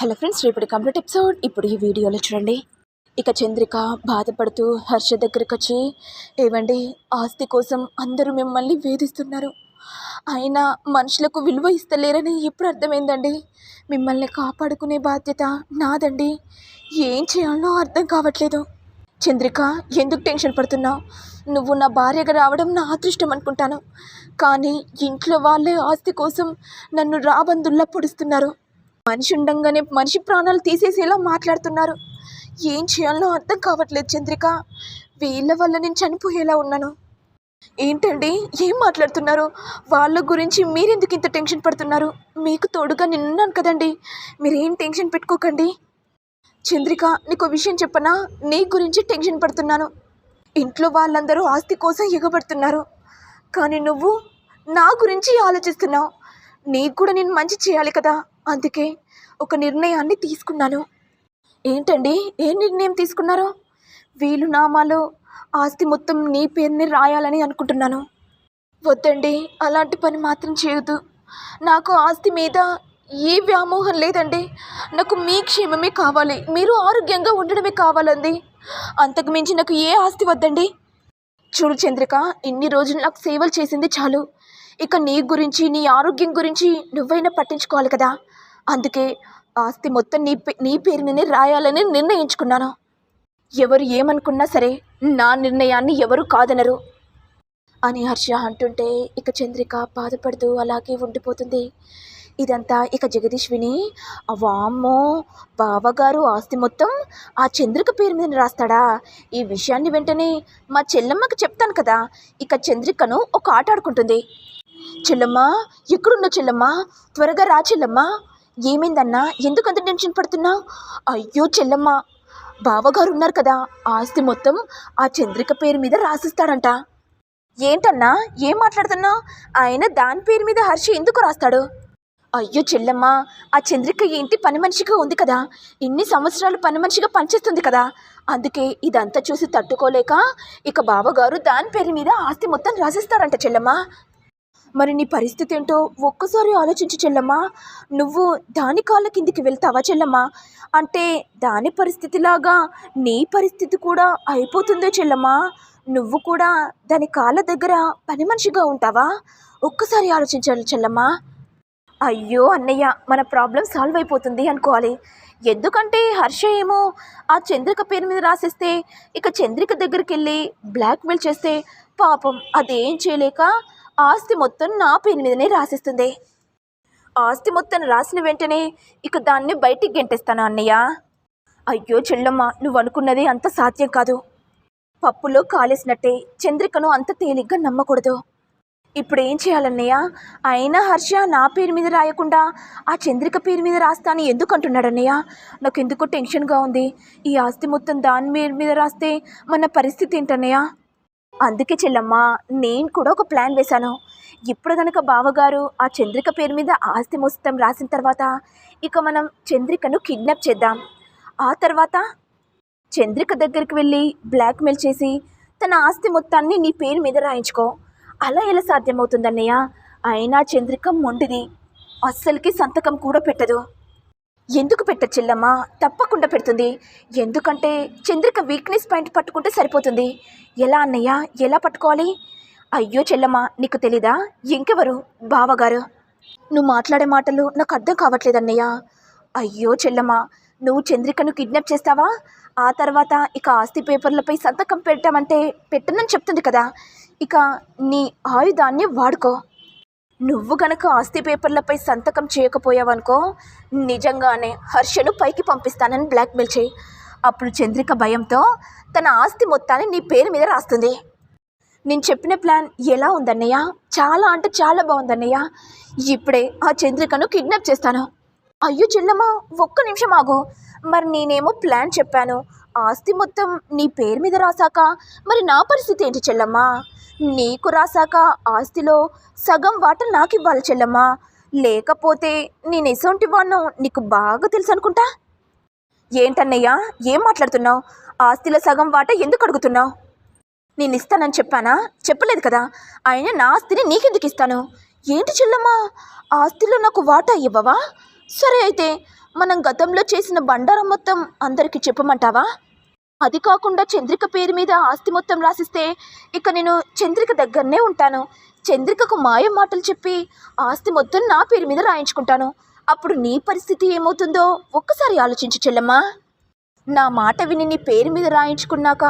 Hello friends రేపటి complete episode. ఇప్పుడు ఈ వీడియోలో చూడండి. ఇక చంద్రిక బాధపడుతూ హర్ష దగ్గరికి వచ్చి ఏవండి ఆస్తి కోసం అందరూ మిమ్మల్ని వేధిస్తున్నారు. అయినా మనుషులకు విలువ ఇస్తలేరని ఇప్పుడు అర్థమైందండి. మిమ్మల్ని కాపాడుకునే బాధ్యత నాదండి. ఏం చేయాలో అర్థం కావట్లేదు. చంద్రిక ఎందుకు టెన్షన్ పడుతున్నావు? నువ్వు నా భార్యగా రావడం నా అదృష్టం అనుకుంటాను. కానీ ఇంట్లో వాళ్ళే ఆస్తి కోసం నన్ను రాబందుల్లా పొడుస్తున్నారు. మనిషి ఉండంగానే మనిషి ప్రాణాలు తీసేసేలా మాట్లాడుతున్నారు. ఏం చేయాలో అర్థం కావట్లేదు చంద్రిక. వీళ్ళ వల్ల నేను చనిపోయేలా ఉన్నాను. ఏంటండి? ఏం మాట్లాడుతున్నారు? వాళ్ళ గురించి మీరెందుకు ఇంత టెన్షన్ పడుతున్నారు? మీకు తోడుగా నిన్నాను కదండి. మీరేం టెన్షన్ పెట్టుకోకండి. చంద్రిక నీకు విషయం చెప్పనా? నీ గురించి టెన్షన్ పడుతున్నాను. ఇంట్లో వాళ్ళందరూ ఆస్తి కోసం ఎగబడుతున్నారు. కానీ నువ్వు నా గురించి ఆలోచిస్తున్నావు. నీకు కూడా నేను మంచి చేయాలి కదా. అందుకే ఒక నిర్ణయాన్ని తీసుకున్నాను. ఏంటండి? ఏ నిర్ణయం తీసుకున్నారు? వీలు నామాలో ఆస్తి మొత్తం నీ పేరుని రాయాలని అనుకుంటున్నాను. వద్దండి. అలాంటి పని మాత్రం చేయొద్దు. నాకు ఆస్తి మీద ఏ వ్యామోహం లేదండి. నాకు మీ క్షేమమే కావాలి. మీరు ఆరోగ్యంగా ఉండడమే కావాలండి. అంతకు మించి నాకు ఏ ఆస్తి వద్దండి. చూడు చంద్రిక ఇన్ని రోజులు నాకు సేవలు చేసింది చాలు. ఇక నీ గురించి నీ ఆరోగ్యం గురించి నువ్వైనా పట్టించుకోవాలి కదా. అందుకే ఆస్తి మొత్తం నీ పే నీ పేరుని రాయాలని నిర్ణయించుకున్నాను. ఎవరు ఏమనుకున్నా సరే నా నిర్ణయాన్ని ఎవరు కాదనరు. అని హర్ష అంటుంటే ఇక చంద్రిక బాధపడుతూ అలాగే ఉండిపోతుంది. ఇదంతా ఇక జగదీష్ విని వామ్మో బావగారు ఆస్తి మొత్తం ఆ చంద్రిక పేరు మీద రాస్తాడా? ఈ విషయాన్ని వెంటనే మా చెల్లమ్మకి చెప్తాను కదా. ఇక చంద్రికను ఒక ఆట ఆడుకుంటుంది. చెల్లమ్మ ఎక్కడున్న చెల్లమ్మ? త్వరగా రా చెల్లమ్మ. ఏమైందన్నా? ఎందుకంత టెన్షన్ పడుతున్నావు అయ్యో చెల్లమ్మ! బావగారు ఉన్నారు కదా ఆస్తి మొత్తం ఆ చంద్రిక పేరు మీద రాసిస్తాడంట. ఏంటన్నా? ఏం మాట్లాడుతున్నావు ఆయన దాని పేరు మీద హర్ష ఎందుకు రాస్తాడు? అయ్యో చెల్లమ్మ! ఆ చంద్రిక ఏంటి పని మనిషిగా ఉంది కదా ఇన్ని సంవత్సరాలు పని మనిషిగా పనిచేస్తుంది కదా అందుకే ఇదంతా చూసి తట్టుకోలేక ఇక బావగారు దాని పేరు మీద ఆస్తి మొత్తం రాసిస్తారంట చెల్లమ్మ. మరి నీ పరిస్థితి ఏంటో ఒక్కసారి ఆలోచించు చెల్లమ్మా. నువ్వు దాని కాళ్ళ కిందికి వెళ్తావా చెల్లమ్మా? అంటే దాని పరిస్థితిలాగా నీ పరిస్థితి కూడా అయిపోతుందో చెల్లమ్మా. నువ్వు కూడా దాని కాళ్ళ దగ్గర పని మనిషిగా ఉంటావా? ఒక్కసారి ఆలోచించాలి చెల్లమ్మా. అయ్యో అన్నయ్య మన ప్రాబ్లం సాల్వ్ అయిపోతుంది అనుకోవాలి. ఎందుకంటే హర్ష ఏమో ఆ చంద్రిక పేరు మీద రాసిస్తే ఇక చంద్రిక దగ్గరికి వెళ్ళి బ్లాక్మెయిల్ చేస్తే పాపం అదేం చేయలేక ఆస్తి మొత్తం నా పేరు మీదనే రాసిస్తుంది. ఆస్తి మొత్తం రాసిన వెంటనే ఇక దాన్ని బయటికి గెంటేస్తాను అన్నయ్య? అయ్యో చెల్లమ్మ నువ్వు అనుకున్నది అంత సాధ్యం కాదు. పప్పులో కాలేసినట్టే చంద్రికను అంత తేలిగ్గా నమ్మకూడదు. ఇప్పుడు ఏం చేయాలన్నయ్య? అయినా హర్ష నా పేరు మీద రాయకుండా ఆ చంద్రిక పేరు మీద రాస్తాను ఎందుకు అంటున్నాడన్నయ్య? నాకు ఎందుకో టెన్షన్గా ఉంది. ఈ ఆస్తి మొత్తం దాని పేరు మీద రాస్తే మన పరిస్థితి ఏంటన్నయ్య? అందుకే చెల్లమ్మ నేను కూడా ఒక ప్లాన్ వేశాను. ఇప్పుడు కనుక బావగారు ఆ చంద్రిక పేరు మీద ఆస్తి మొత్తం రాసిన తర్వాత ఇక మనం చంద్రికను కిడ్నాప్ చేద్దాం. ఆ తర్వాత చంద్రిక దగ్గరికి వెళ్ళి బ్లాక్మెయిల్ చేసి తన ఆస్తి మొత్తాన్ని నీ పేరు మీద రాయించుకో. అలా ఎలా సాధ్యమవుతుందన్నయ్య? అయినా చంద్రిక మొండిది. అస్సలకి సంతకం కూడా పెట్టదు. ఎందుకు పెట్ట చెల్లమ్మ? తప్పకుండా పెడుతుంది. ఎందుకంటే చంద్రిక వీక్నెస్ పాయింట్ పట్టుకుంటే సరిపోతుంది. ఎలా అన్నయ్య? ఎలా పట్టుకోవాలి? అయ్యో చెల్లమ్మ నీకు తెలీదా? ఇంకెవరు? బావగారు. నువ్వు మాట్లాడే మాటలు నాకు అర్థం కావట్లేదు అన్నయ్య. అయ్యో చెల్లమ్మ నువ్వు చంద్రికను కిడ్నాప్ చేస్తావా? ఆ తర్వాత ఇక ఆస్తి పేపర్లపై సంతకం పెట్టామంటే పెట్టనని చెప్తుంది కదా. ఇక నీ ఆయుధాన్ని వాడుకో. నువ్వు గనక ఆస్తి పేపర్లపై సంతకం చేయకపోయావనుకో నిజంగానే హర్షను పైకి పంపిస్తానని బ్లాక్మెయిల్ చేయి. అప్పుడు చంద్రిక భయంతో తన ఆస్తి మొత్తాన్ని నీ పేరు మీద రాస్తుంది. నేను చెప్పిన ప్లాన్ ఎలా ఉందన్నయ్య? చాలా అంటే చాలా బాగుందన్నయ్య. ఇప్పుడే ఆ చంద్రికను కిడ్నాప్ చేస్తాను. అయ్యో చెల్లమ్మ ఒక్క నిమిషం ఆగు. మరి నేనేమో ప్లాన్ చెప్పాను. ఆస్తి మొత్తం నీ పేరు మీద రాసాక మరి నా పరిస్థితి ఏంటి చెల్లమ్మా? నీకు రాసాక ఆస్తిలో సగం వాట నాకు ఇవ్వాలి చెల్లమ్మా. లేకపోతే నేను ఎసొంటి వాడినో నీకు బాగా తెలుసు అనుకుంటా ఏంటన్నయ్యా? ఏం మాట్లాడుతున్నావు? ఆస్తిలో సగం వాట ఎందుకు అడుగుతున్నావు? నేను ఇస్తానని చెప్పానా? చెప్పలేదు కదా. ఆయన నా ఆస్తిని నీకెందుకు ఇస్తాను? ఏంటి చెల్లమ్మా? ఆస్తిలో నాకు వాటా ఇవ్వవా? సరే అయితే మనం గతంలో చేసిన బండారం మొత్తం అందరికీ చెప్పమంటావా? అది కాకుండా చంద్రిక పేరు మీద ఆస్తి మొత్తం రాసిస్తే ఇక నేను చంద్రిక దగ్గరనే ఉంటాను. చంద్రికకు మాయ మాటలు చెప్పి ఆస్తి మొత్తం నా పేరు మీద రాయించుకుంటాను. అప్పుడు నీ పరిస్థితి ఏమవుతుందో ఒక్కసారి ఆలోచించు చెల్లమ్మా. నా మాట విని నీ పేరు మీద రాయించుకున్నాక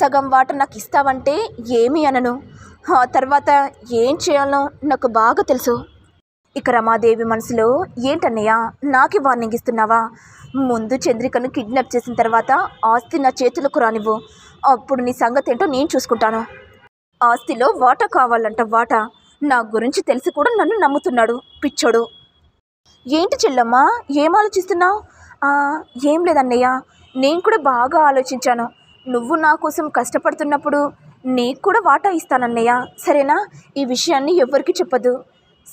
సగం వాట నాకు ఇస్తావంటే ఏమీ అనను. ఆ తర్వాత ఏం చేయాలో నాకు బాగా తెలుసు. ఇక రమాదేవి మనసులో ఏంటన్నయ్య నాకే వార్నింగ్ ఇస్తున్నావా? ముందు చంద్రికను కిడ్నాప్ చేసిన తర్వాత ఆస్తి నా చేతులకు రానివ్వు. అప్పుడు నీ సంగతి ఏంటో నేను చూసుకుంటాను. ఆస్తిలో వాటా కావాలంట వాటా. నా గురించి తెలిసి కూడా నన్ను నమ్ముతున్నాడు పిచ్చోడు. ఏంటి చెల్లమ్మా ఏం ఆలోచిస్తున్నావు? ఏం లేదన్నయ్య నేను కూడా బాగా ఆలోచించాను. నువ్వు నా కోసం కష్టపడుతున్నప్పుడు నీకు కూడా వాటా ఇస్తానన్నయ్య సరేనా? ఈ విషయాన్ని ఎవ్వరికీ చెప్పదు.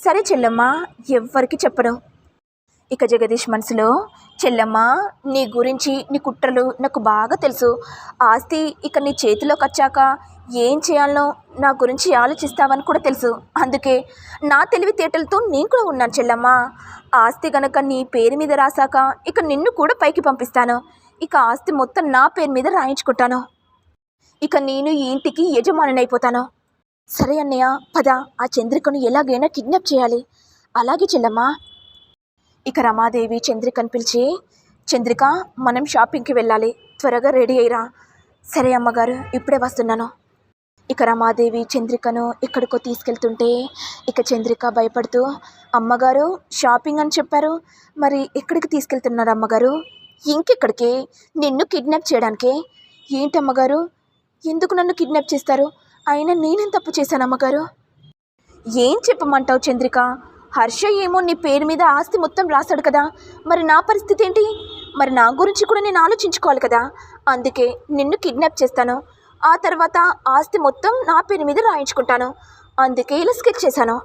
సరే చెల్లమ్మా ఎవ్వరికి చెప్పను. ఇక జగదీష్ మనసులో చెల్లమ్మ నీ గురించి నీ కుట్రలు నాకు బాగా తెలుసు. ఆస్తి ఇక నీ చేతిలోకి వచ్చాక ఏం చేయాలో నా గురించి ఆలోచిస్తావని కూడా తెలుసు. అందుకే నా తెలివితేటలతో నేను కూడా ఉన్నాను చెల్లమ్మ. ఆస్తి గనక నీ పేరు మీద రాశాక ఇక నిన్ను కూడా పైకి పంపిస్తాను. ఇక ఆస్తి మొత్తం నా పేరు మీద రాయించుకుంటాను. ఇక నేను ఈ ఇంటికి యజమానినైపోతాను. సరే అన్నయ్య పద. ఆ చంద్రికను ఎలాగైనా కిడ్నాప్ చేయాలి. అలాగే చెల్లమ్మా. ఇక రమాదేవి చంద్రికను పిలిచి చంద్రిక మనం షాపింగ్కి వెళ్ళాలి. త్వరగా రెడీ అయ్యిరా. సరే అమ్మగారు ఇప్పుడే వస్తున్నాను. ఇక రమాదేవి చంద్రికను ఎక్కడికో తీసుకెళ్తుంటే ఇక చంద్రిక భయపడుతూ అమ్మగారు షాపింగ్ అని చెప్పారు. మరి ఎక్కడికి తీసుకెళ్తున్నారు అమ్మగారు? ఇంకెక్కడికి? నిన్ను కిడ్నాప్ చేయడానికి? ఏంటి అమ్మగారు ఎందుకు నన్ను కిడ్నాప్ చేస్తారు? అయినా నేనేం తప్పు చేశాను అమ్మగారు? ఏం చెప్పమంటావు చంద్రిక? హర్ష ఏమో నీ పేరు మీద ఆస్తి మొత్తం రాశాడు కదా. మరి నా పరిస్థితి ఏంటి? మరి నా గురించి కూడా నేను ఆలోచించుకోవాలి కదా. అందుకే నిన్ను కిడ్నాప్ చేస్తాను. ఆ తర్వాత ఆస్తి మొత్తం నా పేరు మీద రాయించుకుంటాను. అందుకే ఇలా స్కెచ్ చేశాను.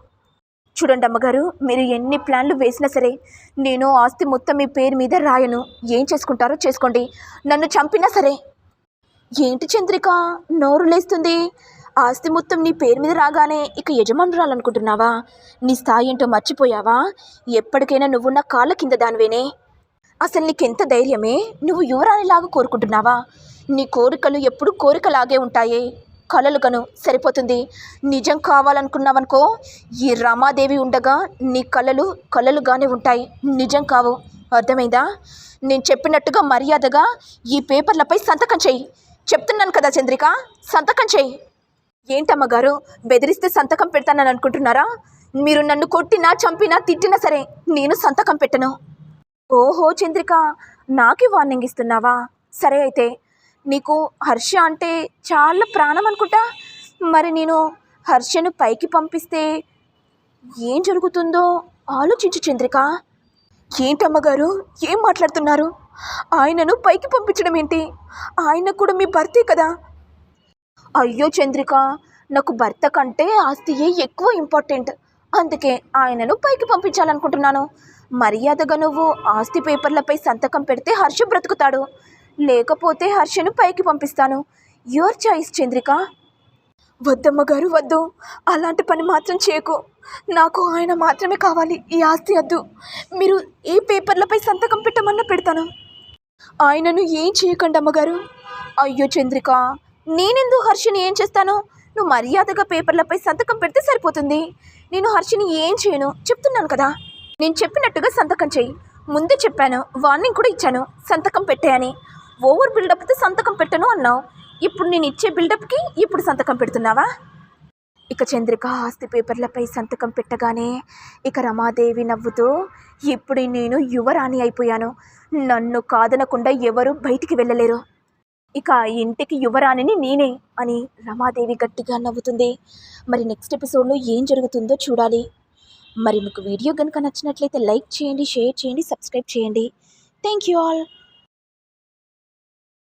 చూడండి అమ్మగారు మీరు ఎన్ని ప్లాన్లు వేసినా సరే నేను ఆస్తి మొత్తం మీ పేరు మీద రాయను. ఏం చేసుకుంటారో చేసుకోండి. నన్ను చంపినా సరే. ఏంటి చంద్రిక? నోరు లేస్తుంది. ఆస్తి మొత్తం నీ పేరు మీద రాగానే ఇక యజమానురాలనుకుంటున్నావా నీ స్థాయి ఏంటో మర్చిపోయావా? ఎప్పటికైనా నువ్వు నా కాళ్ళ కింద దానివేనే. అసలు నీకెంత ధైర్యమే? నువ్వు యువరాణిలాగా కోరుకుంటున్నావా? నీ కోరికలు ఎప్పుడు కోరికలాగే ఉంటాయే. కలలుగను సరిపోతుంది. నిజం కావాలనుకున్నావనుకో ఈ రమాదేవి ఉండగా నీ కలలు కలలుగానే ఉంటాయి. నిజం కావు. అర్థమైందా? నేను చెప్పినట్టుగా మర్యాదగా ఈ పేపర్లపై సంతకం చెయ్యి చెప్తున్నాను కదా చంద్రిక సంతకం చెయ్యి ఏంటమ్మగారు? బెదిరిస్తే సంతకం పెడతానని అనుకుంటున్నారా? మీరు నన్ను కొట్టినా చంపినా తిట్టినా సరే నేను సంతకం పెట్టను. ఓహో చంద్రిక నాకే వార్నింగ్ ఇస్తున్నావా? సరే అయితే నీకు హర్ష అంటే చాలా ప్రాణం అనుకుంటా? మరి నేను హర్షను పైకి పంపిస్తే ఏం జరుగుతుందో ఆలోచించు చంద్రిక. ఏంటమ్మగారు ఏం మాట్లాడుతున్నారు? ఆయనను పైకి పంపించడం ఏంటి? ఆయన కూడా మీ భర్తే కదా? అయ్యో చంద్రిక నాకు భర్త కంటే ఆస్తియే ఎక్కువ ఇంపార్టెంట్. అందుకే ఆయనను పైకి పంపించాలనుకుంటున్నాను. మర్యాదగా నువ్వు ఆస్తి పేపర్లపై సంతకం పెడితే హర్ష బ్రతుకుతాడు. లేకపోతే హర్షను పైకి పంపిస్తాను. Your choice Chandrika. వద్దమ్మ గారు వద్దు. అలాంటి పని మాత్రం చేయకు. నాకు ఆయన మాత్రమే కావాలి. ఈ ఆస్తి వద్దు. మీరు ఏ పేపర్లపై సంతకం పెట్టమన్నా పెడతాను. ఆయనను ఏం చేయకండి అమ్మగారు అయ్యో చంద్రిక నేనెందు హర్షిని ఏం చేస్తాను? నువ్వు మర్యాదగా పేపర్లపై సంతకం పెడితే సరిపోతుంది. నేను హర్షిని ఏం చేయను? చెప్తున్నాను కదా. నేను చెప్పినట్టుగా సంతకం చెయ్యి ముందే చెప్పాను వార్నింగ్ కూడా ఇచ్చాను సంతకం పెట్టాయని ఓవర్ బిల్డప్తో సంతకం పెట్టను అన్నావు. ఇప్పుడు నేను ఇచ్చే బిల్డప్కి ఇప్పుడు సంతకం పెడుతున్నావా? ఇక చంద్రిక ఆస్తి పేపర్లపై సంతకం పెట్టగానే ఇక రమాదేవి నవ్వుతూ ఇప్పుడు నేను యువరాణి అయిపోయాను. నన్ను కాదనకుండా ఎవరు బయటికి వెళ్ళలేరు. ఇక ఆ ఇంటికి యువరాణిని నేనే అని రమాదేవి గట్టిగా నవ్వుతుంది. మరి నెక్స్ట్ ఎపిసోడ్లో ఏం జరుగుతుందో చూడాలి. మరి మీకు వీడియో కనుక నచ్చినట్లయితే లైక్ చేయండి షేర్ చేయండి సబ్స్క్రైబ్ చేయండి. Thank you all.